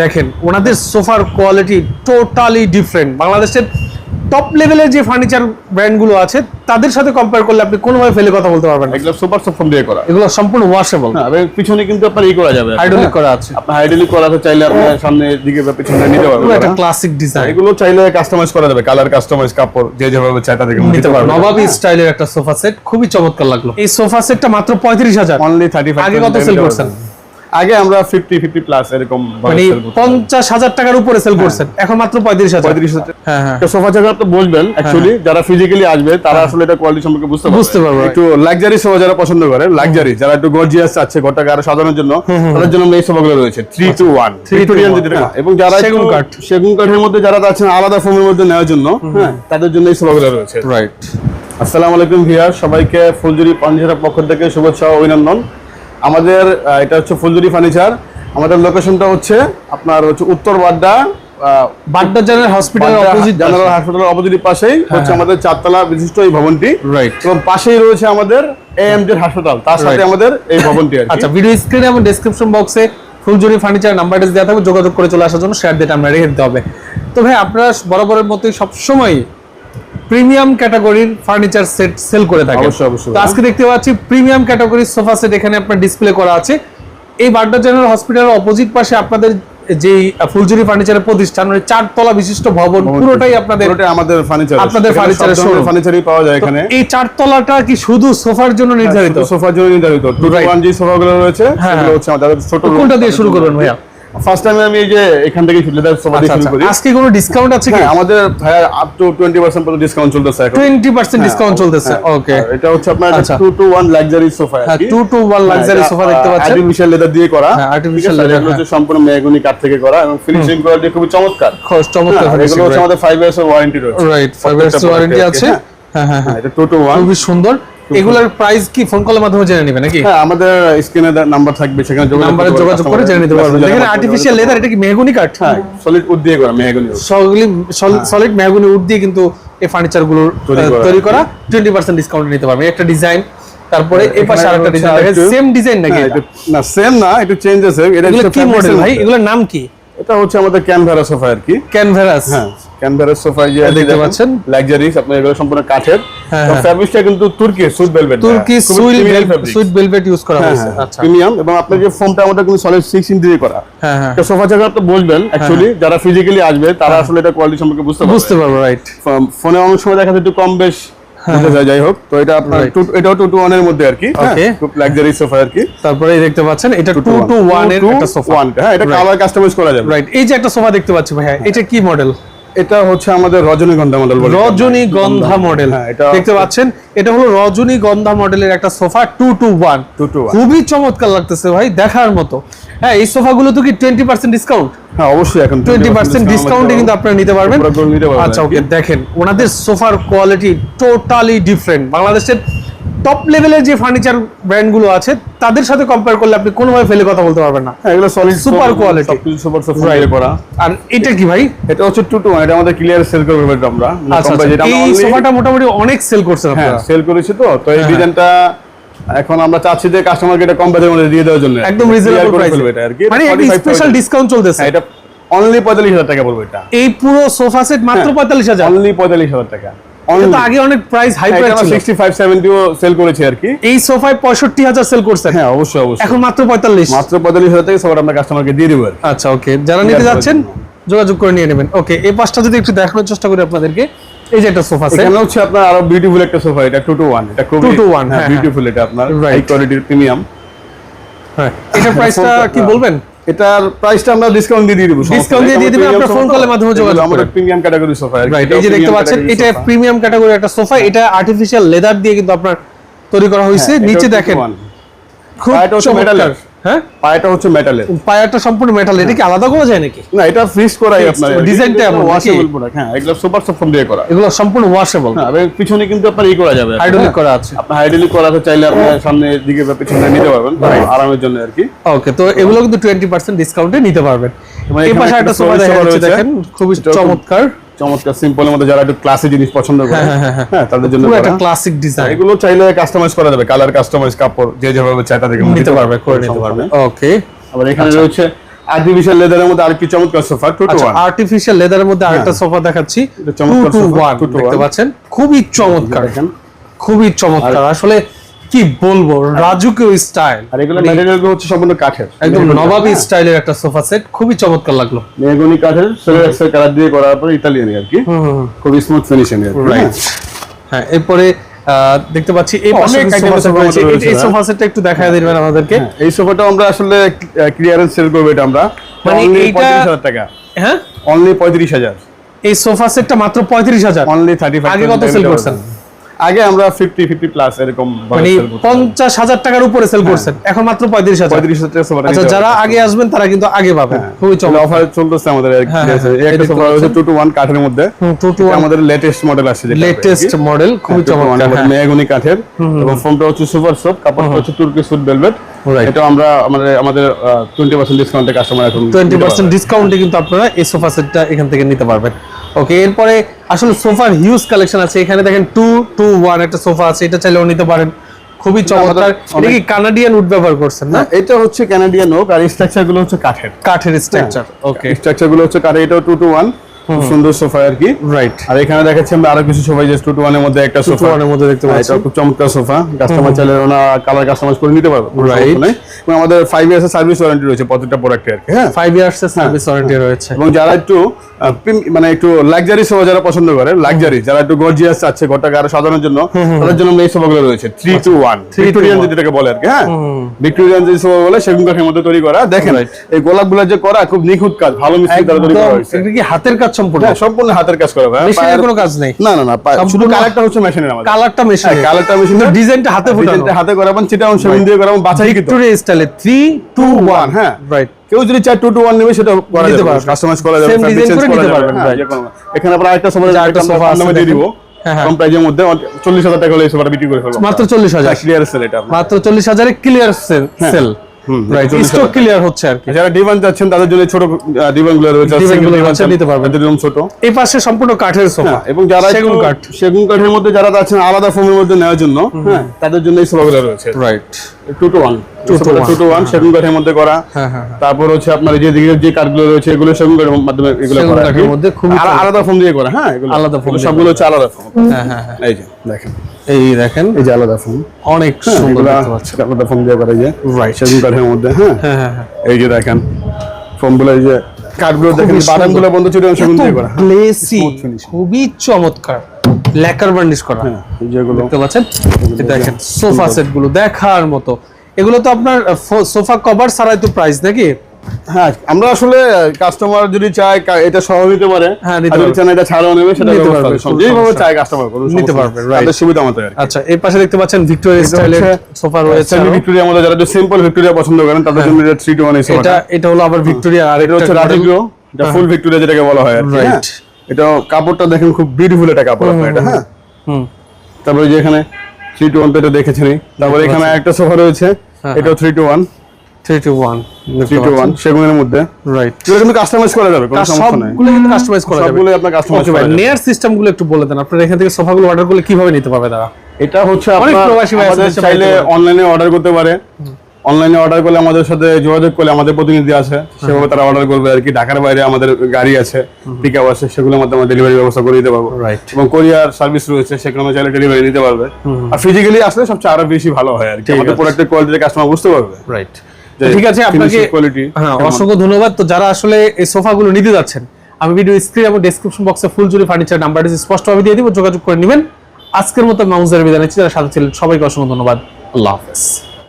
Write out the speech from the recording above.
দেখেন ওনাদের সোফার কোয়ালিটি টোটালি ডিফারেন্ট। বাংলাদেশের টপ লেভেলের যে ফার্নিচার ব্র্যান্ডগুলো আছে তাদের সাথে কম্পেয়ার করলে আপনি কোনোভাবে ফেলে কথা বলতে পারবেন না। এগুলো সুপার সফট দিয়ে করা। এগুলো সম্পূর্ণ ওয়াশেবল হ্যাঁ পিছনে কিন্তু আপনার ই করা যাবে। হাইড্রোলিক করা আছে। আপনার হাইড্রোলিক করা আছে চাইলে আপনি সামনে দিকে বা পিছনে নিতে পারবেন। একটা ক্লাসিক ডিজাইন এগুলো চাইলে কাস্টমাইজ করা যাবে কালার কাস্টমাইজ কাপড় যে যেভাবে চাই তাদেরকে নিতে পারবেন। নবাবী স্টাইলের একটা সোফা সেট খুবই চমৎকার লাগল। এই সোফা সেটটা মাত্র পঁয়ত্রিশ হাজার। অনলি থার্টি আগে কত সেল করছেন? আগে আমরা ফিফটি ফিফটি প্লাস এরকম মানে পঞ্চাশ হাজার টাকার উপরে সেল করছেন। এখন মাত্র পঁয়ত্রিশ হাজার। পঁয়ত্রিশ হাজার। হ্যাঁ হ্যাঁ। সোফা জায়গা তো বলবেন অ্যাকচুয়ালি যারা ফিজিক্যালি আসবে তারা আসলে এটা কোয়ালিটি সম্পর্কে বুঝতে পারবে। বুঝতে পারবে। একটু লাক্সারি সোফা যারা পছন্দ করে লাক্সারি যারা একটু গর্জিয়াস চাচ্ছে ঘরটাকে আরও সাজানোর জন্য তাদের জন্য এই সোফাগুলো রয়েছে three two one Victorian one, যদি হ্যাঁ। এবং যারা সেগুন কাঠ। সেগুন কাঠের মধ্যে যারা চাচ্ছেন আলাদা ফোমের মধ্যে নেওয়ার জন্য হ্যাঁ তাদের জন্য এই সোফাগুলো রয়েছে। রাইট আসসালামু আলাইকুম ভিয়ার সবাইকে ফুলজুরি পাঞ্জেরার পক্ষ থেকে শুভেচ্ছা ও অভিনন্দন। আমাদের এটা হচ্ছে ফুলজুরি ফার্নিচার। আমাদের লোকেশনটা হচ্ছে আপনার হচ্ছে উত্তর বাড্ডা বাড্ডা জেনারেল হসপিটালের অপোজিট জেনারেল হাসপাতালের অপোজিট পাশেই হচ্ছে আমাদের চারতলা বিশিষ্ট এই ভবনটি। রাইট এবং পাশেই রয়েছে আমাদের হাসপাতাল। তার সাথে আমাদের এই ভবনটি আচ্ছা ভিডিও স্ক্রিনে এবং ডেসক্রিপশন বক্সে ফুলজুরি ফার্নিচার নাম্বারটা দেওয়া থাকবে। যোগাযোগ করে চলে আসার জন্য শেয়ার ডেট আমরা রেখে দিতে হবে। তো ভাই আপনারা বরাবরের মতোই সবসময় প্রিমিয়াম ক্যাটাগরির ফার্নিচার সেট সেল করে থাকেন। অবশ্যই, আজকে দেখতে পাচ্ছি প্রিমিয়াম ক্যাটাগরির সোফা সেট এখানে আপনার ডিসপ্লে করা আছে। এই বাড্ডা জেনারেল হসপিটালের অপোজিট পাশে আপনাদের যেই ফুলজুরি ফার্নিচারের প্রতিষ্ঠান মানে চারতলা বিশিষ্ট ভবন পুরোটাই আপনাদের আমাদের ফার্নিচার আপনাদের এর showroom। ফার্নিচারই পাওয়া যায় এখানে। এই চারতলাটা কি শুধু সোফার জন্য নির্ধারিত? সোফার জন্য নির্ধারিত। Two Right. ওয়ান যে সোফাগুলো রয়েছে হ্যাঁ, সেগুলো হ্যাঁ। হচ্ছে আমাদের ছোট কোনটা দিয়ে শুরু করবেন ভাইয়া? ফার্স্ট টাইম আমি এই যে এখান থেকে লেদার সোফা দিয়ে শুরু করি আজকে কোনো ডিসকাউন্ট আছে কি? হ্যাঁ আমাদের ভাইয়া আপ টু টোয়েন্টি পার্সেন্ট পর্যন্ত ডিসকাউন্ট চলতেছে এখন। টোয়েন্টি পার্সেন্ট ডিসকাউন্ট চলতেছে ওকে এটা হচ্ছে আপনার আচ্ছা। Two two one luxury sofa হ্যাঁ two two one luxury sofa দেখতে পাচ্ছেন। আর্টিফিশিয়াল লেদার দিয়ে করা। হ্যাঁ, leather, এগুলো হচ্ছে সম্পূর্ণ মেহগনি কাঠ থেকে করা এবং ফিনিশিং কোয়ালিটি খুবই চমৎকার। খরচ চমৎকার হ্যাঁ, এগুলো হচ্ছে আমাদের ফাইভ ইয়ার্স এর ওয়ারেন্টি রয়েছে রাইট ফাইভ ইয়ার্স ওয়ারেন্টি আছে। হ্যাঁ। হ্যাঁ হ্যাঁ। হ্যাঁ এটা টু টু ওয়ান খুবই সুন্দর। এগুলার প্রাইস কি ফোন কলের মাধ্যমে জেনে নেবে নাকি? হ্যাঁ আমাদের স্ক্রিনে নাম্বার থাকবে সেখানে যোগাযোগ নাম্বারে যোগাযোগ করে জেনে নিতে পারবেন। দেখেন আর্টিফিশিয়াল লেদার এটা কি মেহগনি কাঠ হ্যাঁ সলিড উড দিয়ে করা মেহগনি। সবগুলি সলিড মেহগনি উড দিয়ে কিন্তু এই ফার্নিচারগুলো তৈরি করা। তৈরি করা টোয়েন্টি পার্সেন্ট ডিসকাউন্ট নিতে পারবেন একটা ডিজাইন তারপরে এই পাশে এখানে আরেকটা ডিজাইন আরেকটু- সেম ডিজাইন নাকি হ্যাঁ, না সেম না একটু চেঞ্জ আছে এটা কি মডেল ভাই? এগুলোর নাম কি? এটা হচ্ছে আমাদের ক্যানভারা সোফা আর কি? ক্যানভারাস হ্যাঁ। ক্যানভারা সোফা যে দেখতে পাচ্ছেন? লাক্সারিস এগুলো সম্পূর্ণ কাঠের। হ্যাঁ, তো হ্যাঁ। ফ্যাব্রিকটা কিন্তু তুর্কি সুইট ভেলভেট তুর্কি সুইট সুইট ভেলভেট ইউজ করা হয়েছে। আচ্ছা। প্রিমিয়াম এবং আপনার যে ফোমটা আমাদের কিন্তু সলিড 6 ইঞ্চি দিয়ে করা। হ্যাঁ হ্যাঁ। সোফা জায়গা তো বলবেন অ্যাকচুয়ালি যারা ফিজিক্যালি আসবে তারা আসলে এটা কোয়ালিটি সম্পর্কে বুঝতে পারবে। বুঝতে পারব রাইট ফোনে অনেক সময় দেখা যায় একটু কম বেশ যাই হোক। তো এটা আপনার. এটাও টু টু ওয়ানের মধ্যে আর কি হ্যাঁ, খুব লাক্সারি সোফা আর কি। তারপরে দেখতে পাচ্ছেন এটা টু টু ওয়ানের একটা সোফা হ্যাঁ এটা কালার কাস্টমাইজ করা যাবে। রাইট এই যে একটা সোফা দেখতে পাচ্ছি ভাইয়া এটা কি মডেল এটা হচ্ছে আমাদের রজনীগন্ধা মডেল রজনীগন্ধা মডেল হ্যাঁ, এটা- দেখতে পাচ্ছেন? এটা হলো রজনীগন্ধা মডেলের একটা সোফা টু টু ওয়ান 221 খুবই চমৎকার লাগতেছে ভাই দেখার মতো। হ্যাঁ এই সোফাগুলো তো কি টোয়েন্টি পার্সেন্ট ডিসকাউন্ট হ্যাঁ অবশ্যই এখন টোয়েন্টি পার্সেন্ট ডিসকাউন্টে কিন্তু আপনারা নিতে পারবেন। আচ্ছা ওকে দেখেন ওনাদের সোফার কোয়ালিটি টোটালি ডিফারেন্ট বাংলাদেশের টপ লেভেলের যে ফার্নিচার ব্র্যান্ডগুলো আছে তাদের সাথে কম্পেয়ার করলে আপনি কোনোভাবে ফেলে কথা বলতে পারবেন না। হ্যাঁ এগুলো সলিড quality. সবকিছু সুপার সুপার Right. করা। আর এটা কি ভাই? এটা হচ্ছে টু টু এটা আমাদের ক্লিয়ার সেল করবে আমরা। এই সোফাটা মোটামুটি অনেক সেল করছেন হ্যাঁ আপনারা। সেল করেছি তো। তো এই ডিজাইনটা এখন আমরা চাচ্ছি যে কাস্টমারকে এটা কম বাজেটের মধ্যে দিয়ে দেওয়ার জন্য। একদম রিজনেবল প্রাইস এটা আর কি। মানে একটা স্পেশাল ডিসকাউন্ট চলতেছে। হ্যাঁ, এটা অনলি পঁয়তাল্লিশ হাজার টাকা পড়বে এটা। এই পুরো সোফা সেট মাত্র হ্যাঁ। পঁয়তাল্লিশ হাজার। অনলি পঁয়তাল্লিশ হাজার টাকা। এটা তো আগে অনেক প্রাইস হাই প্রাইস ছিল। সিক্সটি ফাইভ সেল করেছি আর কি। এই সোফায় পঁয়ষট্টি হাজার সেল করছেন? হ্যাঁ অবশ্যই অবশ্যই। এখন মাত্র পঁয়তাল্লিশ। মাত্র পঁয়তাল্লিশ হাজার টাকা সবার আমরা কাস্টমারকে দিয়ে দেবো আচ্ছা ওকে যারা নিতে যাচ্ছেন যোগাযোগ করে নিয়ে নেবেন। ওকে এই পাশটা যদি একটু দেখানোর চেষ্টা করি আপনাদেরকে এই যে একটা সোফা সেট এখানে হচ্ছে আপনার আরও বিউটিফুল একটা সোফা এটা টু টু ওয়ান এটা খুব 2 to 1, হ্যাঁ, বিউটিফুল এটা আপনার হাই কোয়ালিটির প্রিমিয়াম হ্যাঁ এটার প্রাইসটা কি বলবেন? এটার প্রাইসটা আমরা ডিসকাউন্ট দিয়ে দিয়ে দেব ডিসকাউন্ট দিয়ে দিয়ে দিবেন, আপনারা ফোন কলের মাধ্যমে যোগাযোগ আমাদের প্রিমিয়াম ক্যাটাগরি সোফা রাইট এই যে দেখতে পাচ্ছেন এটা প্রিমিয়াম ক্যাটাগরি একটা সোফা এটা আর্টিফিশিয়াল লেদার দিয়ে কিন্তু আপনার তৈরি করা হয়েছে হ্যাঁ, নিচে দেখেন। খুব মেটালের হ্যাঁ? পায়াটা হচ্ছে মেটালের পায়াটা সম্পূর্ণ মেটাল এটা কি আলাদা করা যায় নাকি? না এটা ফ্রিজ করাই আপনার design এমন ওয়াশেবল প্রোডাক্ট হ্যাঁ এগুলো সুপার সফট দিয়ে করা। এগুলো সম্পূর্ণ ওয়াশেবল হ্যাঁ পিছনে কিন্তু আপনার ই করা যাবে। হাইড্রোলিক হ্যাঁ। করা আছে। আপনার হাইড্রোলিক করা আছে চাইলে আপনি সামনে দিকে বা পিছনে নিতে পারবেন আরামের জন্য আর কি। ওকে তো এগুলো কিন্তু ডিসকাউন্টে নিতে পারবেন। এই পাশে একটা একটা সোফা দেখা যাচ্ছে দেখেন খুবই চমৎকার। চমৎকার সিম্পলের মধ্যে যারা একটু ক্লাসি জিনিস পছন্দ করে হ্যাঁ, হ্যাঁ, হ্যাঁ। হ্যাঁ। তাদের জন্য একটা ক্লাসিক ডিজাইন এগুলো চাইলে কাস্টমাইজ করা যাবে কালার কাস্টমাইজ কাপড় যে যেভাবে চাই তাদেরকে নিতে পারবে করে নিতে পারবে। ওকে আবার এখানে আচ্ছা। রয়েছে আর্টিফিশিয়াল লেদারের মধ্যে আরেকটি চমৎকার সোফা টু টু আর্টিফিশিয়াল লেদারের মধ্যে আরেকটা সোফা দেখাচ্ছি চমৎকার দেখতে পাচ্ছেন? খুবই চমৎকার। খুবই চমৎকার। আসলে কি বলব? রাজুকেও স্টাইল আর এগুলো ম্যাটেরিয়াল হচ্ছে সম্পূর্ণ কাঠের। একদম নবাবী স্টাইলের একটা সোফা সেট খুবই চমৎকার লাগল। মেহগনি কাঠের সোলার এক্সেল কালার দিয়ে করার পর ইতালিয়ান আর কি। খুবই স্মুথ ফিনিশিং এর হ্যাঁ এরপরে দেখতে পাচ্ছি এই পাশে এই- হ্যাঁ। সোফা সেটটা একটু দেখায় দিবেন আমাদেরকে। এই সোফাটা আমরা আসলে ক্লিয়ারেন্স সেল করব এটা আমরা। মানে এইটা- পঁয়ত্রিশ হাজার টাকা। হ্যাঁ? অনলি পঁয়ত্রিশ হাজার। এই সোফা সেটটা মাত্র পঁয়ত্রিশ হাজার। অনলি থার্টি ফাইভ আগে কত sell করছেন? আগে আমরা ফিফটি ফিফটি প্লাস এরকম মানে পঞ্চাশ হাজার টাকার উপরে সেল করছেন। এখন মাত্র পঁয়ত্রিশ হাজার। হ্যাঁ। পঁয়ত্রিশ হাজার টাকা সোফাটা আচ্ছা যারা আগে আসবেন তারা কিন্তু আগে পাবেন। খুবই চমৎকার। অফার চলতেছে আমাদের হ্যাঁ, হ্যাঁ, হ্যাঁ, একটা সোফা হচ্ছে টু টু ওয়ান কাঠের মধ্যে। টু টু এটা আমাদের লেটেস্ট মডেল আসছে যেটা। লেটেস্ট মডেল খুবই চমৎকার। হ্যাঁ। মেহগনি কাঠের। এবং ফোনটা হচ্ছে সুপার সফট কাপড়টা হচ্ছে তুর্কি সুট ভেলভেট এটা আমরা আমাদের আমাদের টোয়েন্টি পার্সেন্ট ডিসকাউন্টে কাস্টমার এখন টোয়েন্টি পার্সেন্ট ডিসকাউন্টে কিন্তু আপনারা এই সোফা সেটটা এখান থেকে নিতে পারবেন। ওকে এরপরে আসলে সোফার হিউজ কালেকশন আছে। এখানে দেখেন টু টু ওয়ান একটা সোফা আছে এটা চাইলেও নিতে পারেন। খুবই চমৎকার। এটা কি কানাডিয়ান উড ব্যবহার করছেন না? না এটা হচ্ছে কানাডিয়ান ওক আর স্ট্রাকচারগুলো হচ্ছে কাঠের। কাঠের স্ট্রাকচার ওকে স্ট্রাকচারগুলো হচ্ছে কাঠের এটা টু টু ওয়ান সুন্দর সোফা আর কি। রাইট আর এখানে দেখাচ্ছি আমরা আরও কিছু সোফা যে টু টু ওয়ানের মধ্যে একটা সোফা। ওয়ানের মধ্যে দেখতে হ্যাঁ, পাচ্ছি। এটা খুব চমৎকার সোফা। কাস্টমার চাইলে ওনা কালার কাস্টমাইজ করে নিতে পারবে. এবং আমাদের ফাইভ ইয়ার্স সার্ভিস ওয়ারেন্টি রয়েছে প্রত্যেকটা প্রোডাক্টে আর কি হ্যাঁ? ফাইভ ইয়ার্স এর সার্ভিস ওয়ারেন্টি রয়েছে। এবং যারা একটু মানে একটু লাক্সারি সোফা যারা পছন্দ করে লাক্সারি যারা একটু গর্জিয়াস চাচ্ছে ঘরটাকে আরও সাজানোর জন্য তাদের জন্য এই সোফাগুলো রয়েছে। থ্রি টু ওয়ান ভিক্টোরিয়ান যেটাকে বলে আর কি হ্যাঁ? ভিক্টোরিয়ান যে সোফা বলে সেগুন কাঠের মধ্যে তৈরি করা। দেখেন. এই গোলাপগুলো যে করা খুব নিখুঁত কাজ ভালো মিস্ত্রি দ্বারা তৈরি করা হয়েছে। এটা কি হাতের কাজ সম্পূর্ণ। হ্যাঁ, সম্পূর্ণ হাতের কাজ করা ভাই। মেশিনের কোনো কাজ নেই। না না না শুধু কালারটা হচ্ছে মেশিনের আমাদের। কালারটা মেশিন কালারটা মেশিন ডিজাইনটা হাতে ফোটানো। হাতে করাবেন চিটাউন সেগুন দিয়ে করাবেন বাছাই কিন্তু। ভিক্টোরিয়া স্টাইলে 3 2 1 হ্যাঁ। রাইট কেউ যদি চায় টু টু ওয়ান নেবে সেটা করা যাবে। কাস্টমাইজ করা যাবে করে নিতে পারবেন, হ্যাঁ, এখানে আমরা একটা সোফা আরেকটা সোফা নামে দিয়ে দিব। হ্যাঁ, হ্যাঁ। কম প্রাইজের মধ্যে চল্লিশ হাজার টাকা হলে এই সোফাটা বিক্রি করে ফেলব। মাত্র 40000 ক্লিয়ার সেল এটা। মাত্র 40000 এ clear sale right stock clear হচ্ছে আর কি। যারা ডিভান চাচ্ছেন তাদের জন্য ছোট ডিভানগুলো রয়েছে আছে, চান, নিতে পারবেন। তাদের ছোট। এই পাশে সম্পূর্ণ কাঠের সোফা হ্যাঁ, এবং যারা সেগুন। কাঠ। সেগুন কাঠের মধ্যে যারা চাচ্ছেন আলাদা ফোমের মধ্যে নেওয়ার জন্য হ্যাঁ তাদের জন্য এই সোফাগুলো রয়েছে। Right two two one Two to one, two two one সেগুন কাঠের মধ্যে করা। হ্যাঁ হ্যাঁ হ্যাঁ। তারপর হচ্ছে আপনার যে যে কাঠগুলো রয়েছে এগুলো সেগুন কাঠের মাধ্যমে এগুলো করা। মধ্যে খুবই আলাদা ফোন দিয়ে করা হ্যাঁ এগুলো। আলাদা দিয়ে সবগুলো হচ্ছে আলাদা ফোম হ্যাঁ হ্যাঁ হ্যাঁ। এই যে। দেখেন। এই দেখেন এই যে আলাদা ফোম অনেক সুন্দর আলাদা ফোন দিয়ে করা যায় রাইট সেগুন কাঠের মধ্যে হ্যাঁ। হ্যাঁ হ্যাঁ হ্যাঁ। এই যে দেখেন ফোমগুলো এই যে কাঠগুলো দেখেন সুন্দর। বাদামগুলো বন্ধ ছিল সেগুন করা। গ্লেসি খুবই চমৎকার। বার্নিশ করা। হ্যাঁ যেগুলো দেখতে পাচ্ছেন? দেখেন সোফা সেটগুলো দেখার মতো। এগুলো তো আপনার সোফা কভার ছাড়াই তো প্রাইস নাকি? হ্যাঁ আমরা আসলে কাস্টমার যদি চায় এটা সহ নিতে পারে। হ্যাঁ, নিতে আর যদি চান এটা ছাড়াও নেবে সেটা যেভাবে চায় কাস্টমার কোনো নিতে পারবে, তাদের সুবিধা মতো আচ্ছা এই পাশে দেখতে পাচ্ছেন ভিক্টোরিয়া স্টাইলের সোফা রয়েছে সেমি আরও। মধ্যে যারা একটু সিম্পল ভিক্টোরিয়া পছন্দ করেন তাদের জন্য এটা থ্রি টু ওয়ান এই হ্যাঁ। এটা এটা হলো আবার ভিক্টোরিয়া আর এটা হচ্ছে রাজকীয় এটা ফুল ভিক্টোরিয়া যেটাকে বলা হয়. হ্যাঁ। এটা কাপড়টা দেখেন খুব বিউটিফুল একটা কাপড় আপনার এটা হ্যাঁ। হুম। তারপরে যে এখানে টু ওয়ান তো এটা দেখেছেনই। তারপরে এখানে একটা সোফা রয়েছে হ্যাঁ, এটাও three two one three two one three two one সেগুনের মধ্যে? রাইট এগুলো কিন্তু কাস্টমাইজ করা যাবে কোনো সমস্যা নাই। সবগুলো কিন্তু কাস্টমাইজ করা যাবে। সবগুলোই আপনার কাস্টমাইজ করা যাবে। নেয়ার সিস্টেম একটু বলে দেন। আপনারা এখান থেকে সোফাগুলো অর্ডার করলে কীভাবে নিতে পারবে তারা? এটা হচ্ছে অনেক আপনার প্রবাসী ভাই আছে আমাদের দেশে চাইলে অনলাইনে অর্ডার করতে পারে। অনলাইনে অর্ডার করলে আমাদের সাথে যোগাযোগ করলে আমাদের প্রতিনিধি আছে সেভাবে তারা অর্ডার করবে। আর কি ঢাকার বাইরে আমাদের গাড়ি আছে পিক আপ আছে সেগুলোর মাধ্যমে আমরা ডেলিভারি ব্যবস্থা করে দিতে পারব। এবং কোরিয়ার সার্ভিস রয়েছে সেখানে চাইলে ডেলিভারি নিতে পারবে। আর ফিজিক্যালি আসলে সবচেয়ে আরও বেশি ভালো হয় আর কি। আমাদের প্রোডাক্টের কোয়ালিটি কাস্টমার বুঝতে পারবে। রাইট ঠিক আছে আপনাকে হ্যাঁ অসংখ্য ধন্যবাদ। তো যারা আসলে এই সোফাগুলো নিতে যাচ্ছেন আমি ভিডিও স্ক্রিন এবং ডেসক্রিপশন বক্সে ফুলজুরি ফার্নিচার নাম্বারটি স্পষ্টভাবে দিয়ে দিব যোগাযোগ করে নেবেন। আজকের মতো মাউজের বিদায় নিচ্ছি। যারা সাথে ছিলেন সবাইকে অসংখ্য ধন্যবাদ। আল্লাহ হাফেজ।